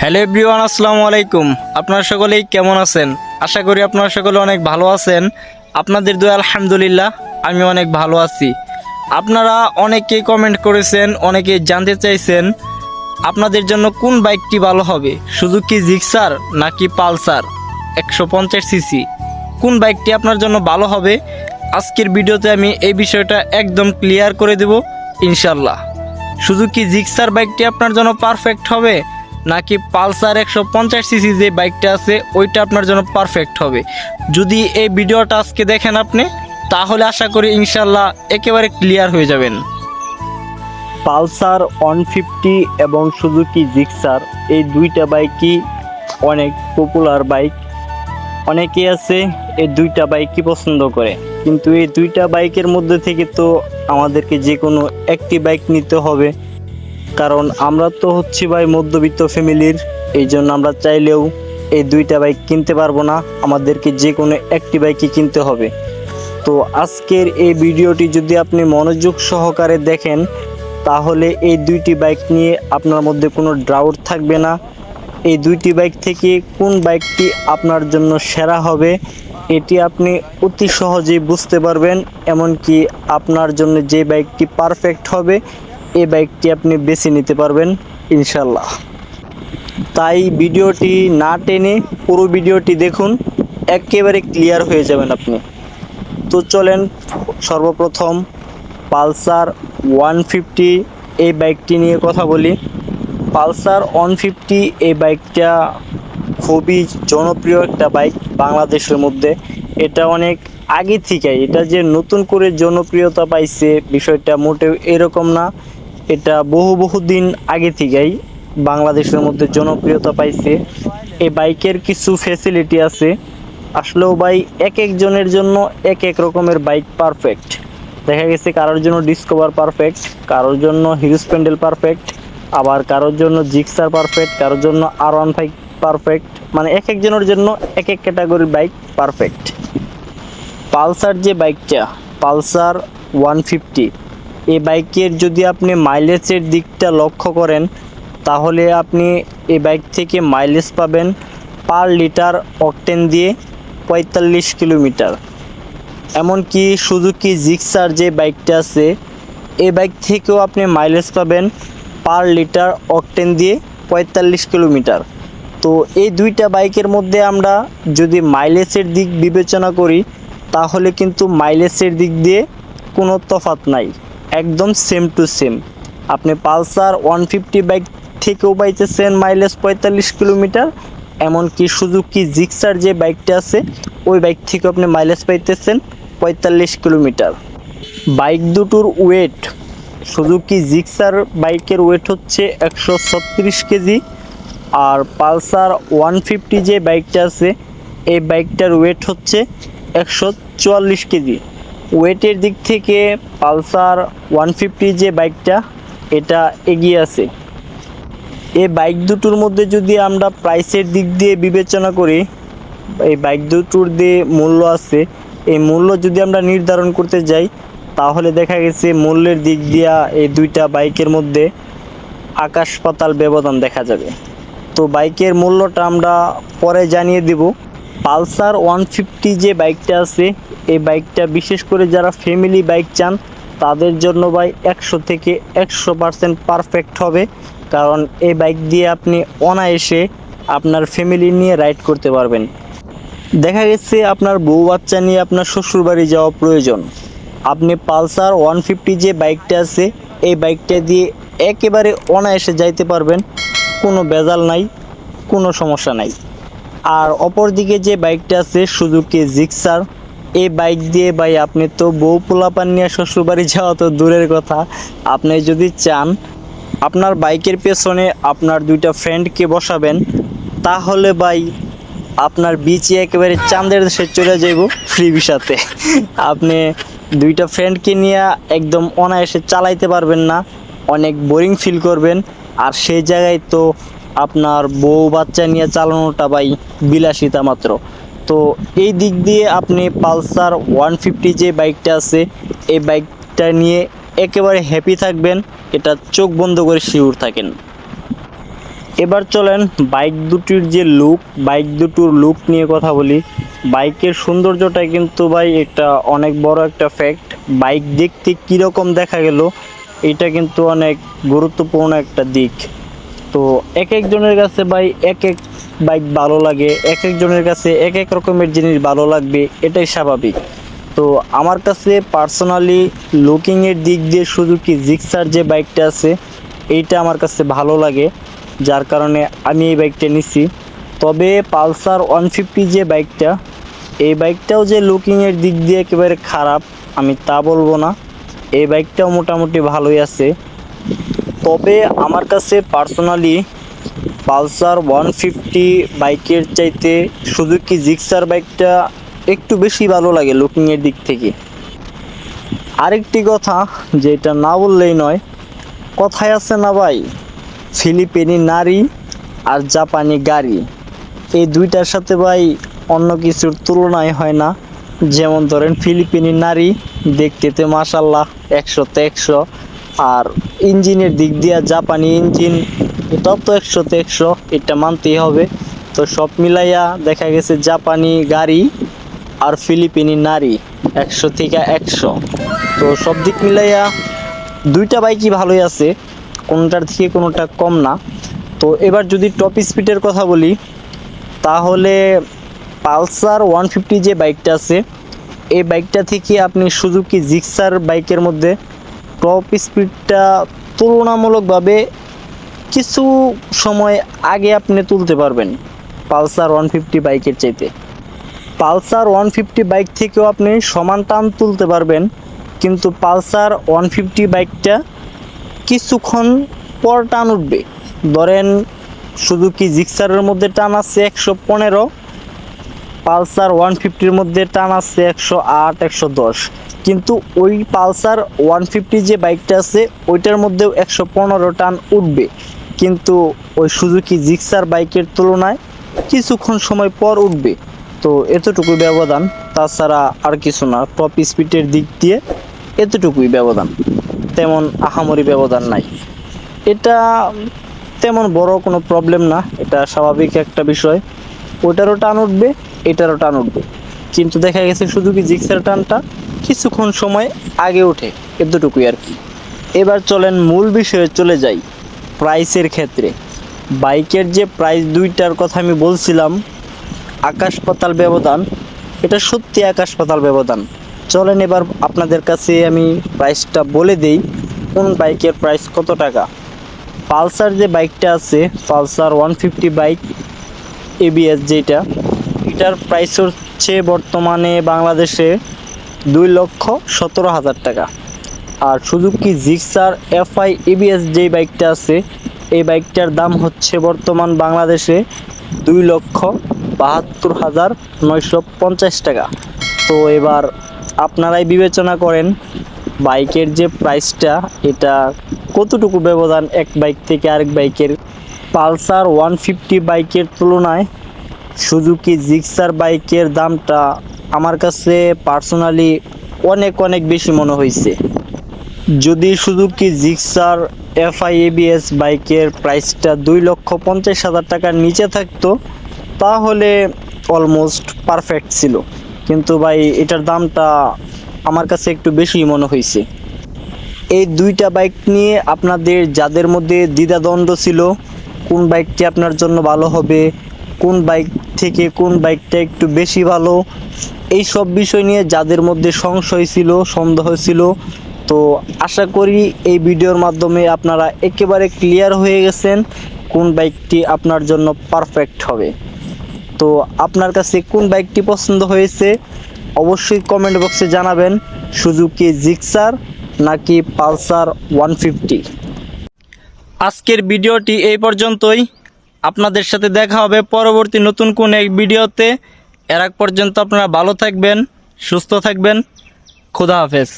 Hello everyone, আসসালামু আলাইকুম। আপনারা সকলেই কেমন আছেন? আশা করি আপনারা সকলে অনেক ভালো আছেন। আপনাদের দোয়া, আলহামদুলিল্লাহ, আমি অনেক ভালো আছি। আপনারা অনেকেই কমেন্ট করেছেন অনেকে জানতে চাইছেন, আপনাদের জন্য কোন বাইকটি ভালো হবে? শুধু কি জিক্সার নাকি পালসার? একশো পঞ্চাশ সিসি কোন বাইকটি আপনার জন্য ভালো হবে? আজকের ভিডিওতে আমি এই বিষয়টা একদম ক্লিয়ার করে দেব ইনশাল্লাহ সুজুকি জিক্সার বাইকটি আপনার জন্য পারফেক্ট হবে? নাকি পালসার একশো পঞ্চাশ সিসি যে বাইকটা আছে, ওইটা আপনার জন্য পারফেক্ট হবে। যদি এই ভিডিওটা আজকে দেখেন আপনি, তাহলে আশা করি ইনশাল্লাহ একেবারে ক্লিয়ার হয়ে যাবেন। পালসার, ওয়ান ফিফটি এবং সুজুকি জিক্সার, এই দুইটা বাইকই অনেক পপুলার বাইক। অনেকেই আছে, এই দুইটা বাইকই পছন্দ করে। কিন্তু এই দুইটা বাইকের মধ্যে থেকে তো আমাদেরকে যে কোনো একটি বাইক নিতে হবে। কারণ আমরা তো হচ্ছি ভাই মধ্যবিত্ত ফ্যামিলির, এই জন্য আমরা চাইলেও এই দুইটা বাইক কিনতে পারব না। আমাদেরকে যে কোনো একটি বাইকই কিনতে হবে। তো আজকের এই ভিডিওটি যদি আপনি মনোযোগ সহকারে দেখেন, তাহলে এই দুইটি বাইক নিয়ে আপনার মধ্যে কোনো ডাউট থাকবে না। এই দুইটি বাইক থেকে কোন বাইকটি আপনার জন্য সেরা হবে, এটি আপনি অতি সহজেই বুঝতে পারবেন। এমনকি আপনার জন্য যে বাইকটি পারফেক্ট হবে এই বাইকটি আপনি বেছে নিতে পারবেন ইনশাল্লাহ তাই ভিডিওটি না টেনে পুরো ভিডিওটি দেখুন, একেবারে ক্লিয়ার হয়ে যাবেন আপনি। তো চলেন, সর্বপ্রথম পালসার ওয়ান ফিফটি এই বাইকটি নিয়ে কথা বলি। পালসার ওয়ান ফিফটি এই বাইকটা খুবই জনপ্রিয় একটা বাইক বাংলাদেশের মধ্যে। এটা অনেক আগে থেকে, এটা যে নতুন করে জনপ্রিয়তা পাইছে বিষয়টা মোটেও এরকম না। এটা বহু বহু দিন আগে থেকেই বাংলাদেশের মধ্যে জনপ্রিয়তা পাইছে। এই বাইকের কিছু ফ্যাসিলিটি আছে। আসলেও ভাই, এক একজনের জন্য এক এক রকমের বাইক পারফেক্ট দেখা গেছে কারোর জন্য ডিসকভার পারফেক্ট কারোর জন্য হিরো স্প্যান্ডেল পারফেক্ট আবার কারোর জন্য জিক্সার পারফেক্ট কারোর জন্য আর ওয়ান ফাইভ পারফেক্ট মানে এক একজনের জন্য এক এক ক্যাটাগরির বাইক পারফেক্ট পালসার যে বাইকটা পালসার ওয়ান ফিফটি এই বাইকের যদি আপনি মাইলেজের দিকটা লক্ষ্য করেন, তাহলে আপনি এই বাইক থেকে মাইলেজ পাবেন পার লিটার অকটেন দিয়ে পঁয়তাল্লিশ কিলোমিটার। এমনকি সুজুকি জিক্সার যে বাইকটা আছে, এই বাইক থেকেও আপনি মাইলেজ পাবেন পার লিটার অকটেন দিয়ে পঁয়তাল্লিশ কিলোমিটার। তো এই দুইটা বাইকের মধ্যে আমরা যদি মাইলেজের দিক বিবেচনা করি, তাহলে কিন্তু মাইলেজের দিক দিয়ে কোনো তফাত নাই। একদম সেম টু সেম আপনি পালসার ওয়ান ফিফটি বাইক থেকেও পাইতেছেন মাইলেজ পঁয়তাল্লিশ কিলোমিটার, এমনকি সুজুকি জিক্সার যে বাইকটা আছে, ওই বাইক থেকে আপনি মাইলেজ পাইতেছেন পঁয়তাল্লিশ কিলোমিটার। বাইক দুটোর ওয়েট সুজুকি জিক্সার বাইকের ওয়েট হচ্ছে একশো ছত্রিশ কেজি আর পালসার ওয়ান ফিফটি যে বাইকটা আছে, এই বাইকটার ওয়েট হচ্ছে একশো চুয়াল্লিশ কেজি। ওয়েটের দিক থেকে পালসার ওয়ান ফিফটি যে বাইকটা, এটা এগিয়ে আছে। এই বাইক দুটোর মধ্যে যদি আমরা প্রাইসের দিক দিয়ে বিবেচনা করি, এই বাইক দুটোর যে মূল্য আছে, এই মূল্য যদি আমরা নির্ধারণ করতে যাই, তাহলে দেখা গেছে মূল্যের দিক দিয়া এই দুইটা বাইকের মধ্যে আকাশ পাতাল ব্যবধান দেখা যাবে। তো বাইকের মূল্যটা আমরা পরে জানিয়ে দেব। পালসার ওয়ান ফিফটি যে বাইকটা আছে, এই বাইকটা বিশেষ করে যারা ফ্যামিলি বাইক চান, তাদের জন্য ভাই একশো থেকে একশো পার্সেন্ট পারফেক্ট হবে। কারণ এই বাইক দিয়ে আপনি অনায়াসে আপনার ফ্যামিলি নিয়ে রাইড করতে পারবেন। দেখা গেছে আপনার বউ বাচ্চা নিয়ে আপনার শ্বশুরবাড়ি যাওয়া প্রয়োজন। আপনি পালসার ওয়ান ফিফটি যে বাইকটা আছে, এই বাইকটা দিয়ে একেবারে অনায়াসে যাইতে পারবেন। কোনো বেজাল নাই, কোনো সমস্যা নাই। আর অপরদিকে যে বাইকটা আছে সুজুকি জিক্সার, এই বাইক দিয়ে ভাই আপনি তো বউ পোলাপান নিয়ে শ্বশুরবাড়ি যাওয়া তো দূরের কথা। আপনি যদি চান আপনার বাইকের পেছনে আপনার দুইটা ফ্রেন্ডকে বসাবেন, তাহলে ভাই আপনার বিচে একেবারে চাঁদের দেশে চলে যাইব ফ্রি ভিসাতে। আপনি দুইটা ফ্রেন্ডকে নিয়ে একদম অনায়াসে চালাইতে পারবেন না, অনেক বোরিং ফিল করবেন আর সেই জায়গায় তো আপনার বউ বাচ্চা নিয়ে চালানোটা ভাই বিলাসিতা মাত্র। তো এই দিক দিয়ে আপনি পালসার ওয়ান ফিফটি যে বাইকটা আছে, এই বাইকটা নিয়ে একেবারে হ্যাপি থাকবেন, এটা চোখ বন্ধ করে শিউর থাকেন। এবার চলেন বাইক দুটির যে লুক বাইক দুটোর লুক নিয়ে কথা বলি। বাইকের সৌন্দর্যটা কিন্তু ভাই একটা অনেক বড় একটা ফ্যাক্ট বাইক দেখতে কীরকম দেখা গেল এটা কিন্তু অনেক গুরুত্বপূর্ণ একটা দিক। তো এক একজনের কাছে ভাই এক এক বাইক ভালো লাগে, এক একজনের কাছে এক এক রকমের জিনিস ভালো লাগবে, এটাই স্বাভাবিক। তো আমার কাছে পার্সোনালি লুকিংয়ের দিক দিয়ে সুজুকি জিক্সার যে বাইকটা আছে, এইটা আমার কাছে ভালো লাগে, যার কারণে আমি এই বাইকটা নিছি। তবে পালসার ওয়ান ফিফটি যে বাইকটা এই বাইকটাও যে লুকিংয়ের দিক দিয়ে একেবারে খারাপ, আমি তা বলব না। এই বাইকটাও মোটামুটি ভালোই আছে। তবে আমার কাছে পার্সোনালি পালসার ওয়ান ফিফটি বাইকের চাইতে সুজুকি জিক্সার বাইকটা একটু বেশি ভালো লাগে লুকিংয়ের দিক থেকে। আরেকটি কথা যেটা না বললেই নয়, কথায় আছে না ভাই, ফিলিপিনি নারী আর জাপানি গাড়ি। এই দুইটার সাথে ভাই অন্য কিছুর তুলনায় হয় না। যেমন ধরেন ফিলিপিনি নারী দেখতে মাসাল্লাহ একশোতে একশো, আর ইঞ্জিনের দিক দিয়ে জাপানি ইঞ্জিন এটাও তো একশো একশোতে একশো, এটা মানতেই হবে। তো সব মিলাইয়া দেখা গেছে জাপানি গাড়ি আর ফিলিপিনি নারী একশো থেকে একশো। তো সব দিক মিলাইয়া দুইটা বাইকই ভালোই আছে, কোনোটার থেকে কোনোটা কম না। তো এবার যদি টপ স্পিডের কথা বলি, তাহলে পালসার ওয়ান ফিফটি যে বাইকটা আছে, এই বাইকটা থেকে আপনি সুজুকি জিক্সার বাইকের মধ্যে টপ স্পিডটা তুলনামূলকভাবে কিছু সময় আগে আপনি তুলতে পারবেন পালসার ওয়ান ফিফটি বাইকের চাইতে। পালসার ওয়ান ফিফটি বাইক থেকেও আপনি সমান টান তুলতে পারবেন, কিন্তু পালসার ওয়ান ফিফটি বাইকটা কিছুক্ষণ পর টান উঠবে। ধরেন শুধু কি জিক্সারের মধ্যে টান আছে একশো পনেরো পালসার ওয়ান ফিফটির মধ্যে টান আছে একশো আট, একশো দশ। কিন্তু ওই পালসার ওয়ান ফিফটি যে বাইকটা আছে, ওইটার মধ্যেও একশো পনেরো টান উঠবে। কিন্তু ওই সুজুকি জিক্সার বাইকের তুলনায় কিছুক্ষণ সময় পর উঠবে। তো এতটুকুই ব্যবধান, তাছাড়া আর কিছু না টপ স্পিডের দিক দিয়ে এতটুকুই ব্যবধান। তেমন আহামরি ব্যবধান নাই। এটা তেমন বড় কোনো প্রবলেম না, এটা স্বাভাবিক একটা বিষয়। ওটারও টান উঠবে, এটারও টান উঠবে। কিন্তু দেখা গেছে শুধু কি জিক্সের টানটা কিছুক্ষণ সময় আগে ওঠে এতটুকুই আর কি। এবার চলেন মূল বিষয়ে চলে যাই প্রাইসের ক্ষেত্রে। বাইকের যে প্রাইস দুইটার কথা আমি বলছিলাম, আকাশ পাতাল ব্যবধান, এটা সত্যি আকাশ পাতাল ব্যবধান। চলেন এবার আপনাদের কাছে আমি প্রাইসটা বলে দেই, কোন বাইকের প্রাইস কত টাকা? পালসার যে বাইকটা আছে, Pulsar one fifty bike ABS যেটা, এটার প্রাইস হচ্ছে বর্তমানে বাংলাদেশে দুই লক্ষ সতেরো হাজার টাকা। আর সুজুকি জিক্সার এফআই এবিএস যে বাইকটা আছে, এই বাইকটার দাম হচ্ছে বর্তমান বাংলাদেশে দুই লক্ষ বাহাত্তর হাজার নয়শো পঞ্চাশ টাকা। তো এবার আপনারাই বিবেচনা করেন বাইকের যে প্রাইসটা এটা কতটুকু ব্যবধান এক বাইক থেকে আরেক বাইকের পালসার ওয়ান ফিফটি বাইকের তুলনায় সুজুকি জিক্সার বাইকের দামটা আমার কাছে পার্সোনালি অনেক অনেক বেশি মনে হয়েছে যদি সুজুকি জিক্সার এফআই এবিএস বাইকের প্রাইসটা দুই লক্ষ পঞ্চাশ হাজার টাকার নিচে থাকতো, তাহলে অলমোস্ট পারফেক্ট ছিল। কিন্তু ভাই, এটার দামটা আমার কাছে একটু বেশি মনে হয়েছে এই দুইটা বাইক নিয়ে আপনাদের যাদের মধ্যে দ্বিধাদ্বন্দ্ব ছিল কোন বাইকটি আপনার জন্য ভালো হবে, কোন বাইক থেকে কোন বাইকটা একটু বেশি ভালো, এই সব বিষয় নিয়ে যাদের মধ্যে সংশয় ছিল, সন্দেহ ছিল, তো আশা করি এই ভিডিওর মাধ্যমে আপনারা একেবারে ক্লিয়ার হয়ে গেছেন কোন বাইকটি আপনার জন্য পারফেক্ট হবে। তো আপনার কাছে কোন বাইকটি পছন্দ হয়েছে, অবশ্যই কমেন্ট বক্সে জানাবেন, সুজুকি জিক্সার নাকি পালসার ওয়ান ফিফটি। আজকের ভিডিওটি এই পর্যন্তই। আপনাদের সাথে দেখা হবে পরবর্তী নতুন কোন এক ভিডিওতে। এর আগ পর্যন্ত আপনারা ভালো থাকবেন, সুস্থ থাকবেন। খুদা হাফেজ।